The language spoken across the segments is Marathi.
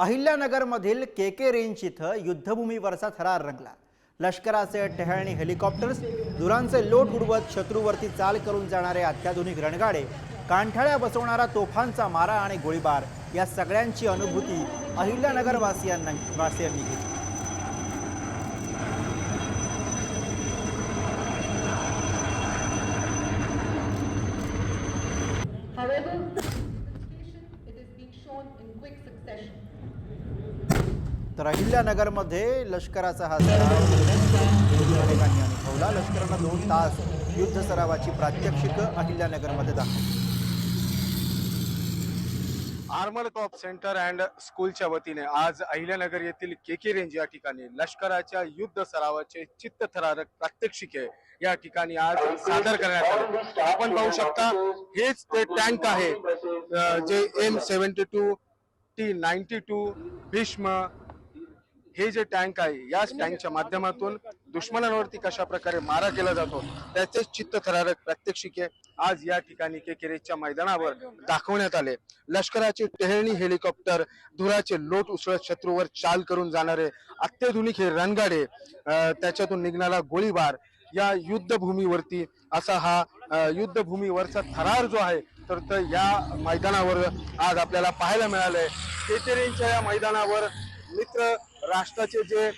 अहिल्यानगरमधील के के रेंज इथं युद्धभूमीवरचा थरार रंगला लष्कराचे टहळणी हेलिकॉप्टर्स दुरांचे लोट उडवत शत्रूवरती चाल करून जाणारे अत्याधुनिक रणगाडे कांठाळ्या बसवणारा तोफांचा मारा आणि गोळीबार या सगळ्यांची अनुभूती अहिल्यानगरवासियांना वासियांनी घेतली However, it is being shown in quick succession. तर अहिल्यानगरमध्ये लष्कराचा हा सराव अनेकांनी अनुभवला. लष्करानं दोन तास युद्ध सरावाची प्रात्यक्षिकं अहिल्यानगरमध्ये दाखवली. आर्मर कॉप सेंटर अँड स्कूलच्या वतीने आज अहिल्यानगर येथील के के रेंज या ठिकाणी लष्कराच्या युद्ध सरावाचे चित्तथरारक प्रात्यक्षिके या ठिकाणी आज सादर करण्यात आले. आपण पाहू शकता हेच ते टँक आहे जे M seventy two T ninety two Bhishma हे जे टँक आहे याच टँकच्या माध्यमातून दुश्मनांवरती कशा प्रकारे मारा केला जातो त्याचे चित्तथरारक प्रात्यक्षिके आज या ठिकाणी केकेरेच्या मैदानावर दाखवण्यात आले. लष्कराचे टेहळणी हेलिकॉप्टर धुराचे लोट उसळत शत्रूवर चाल करून जाणारे अत्याधुनिक हे रणगाडे त्याच्यातून निघणारा गोळीबार या युद्धभूमीवरती असा हा युद्धभूमीवरचा थरार जो आहे तर त या मैदानावर आज आपल्याला पाहायला मिळालंय. केकेरेंच्या या मैदानावर मित्र राष्ट्राचे जे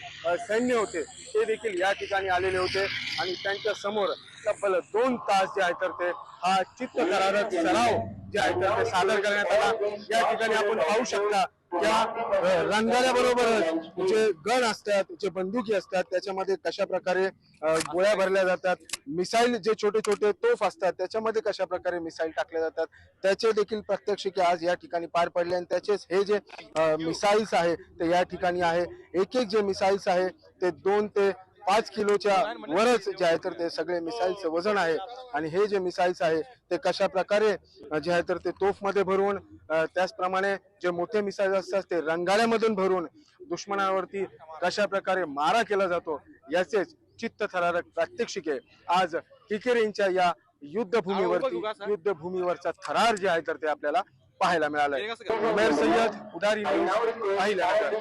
सैन्य होते ते देखील या ठिकाणी आलेले होते. आणि त्यांच्यासमोर तब्बल दोन तास जे आहे तर ते हा चित्त सराव जे आहे तर ते सादर करण्यात आला. या ठिकाणी आपण पाहू शकता त्या रंगाऱ्याबरोबरच जे गण असतात जे बंदुकी असतात त्याच्यामध्ये कशा प्रकारे गोळ्या भरल्या जातात मिसाईल जे छोटे छोटे तोफ असतात त्याच्यामध्ये कशा प्रकारे मिसाईल टाकल्या जातात त्याचे देखील प्रात्यक्षिके आज या ठिकाणी पार पडले आणि त्याचेच हे जे मिसाईल्स आहे ते या ठिकाणी आहे. एक एक जे मिसाईल्स आहे ते दोन ते पाच किलोच्या वरच जे आहे तर ते सगळे मिसाईलचं वजन आहे. आणि हे जे मिसाईल्स आहे ते कशा प्रकारे जे आहे तर ते तोफमध्ये भरून त्याचप्रमाणे जे मोठे मिसाईल असतात ते रंगाळ्यामधून भरून दुश्मनावरती कशा प्रकारे मारा केला जातो याचेच चित्त थरारक प्रात्यक्षिके आज किकेरींच्या या युद्धभूमीवरती युद्धभूमीवरचा थरार जे आहे तर ते आपल्याला पाहायला मिळालंय. उमेर सय्यद उदारी अहिल्यानगर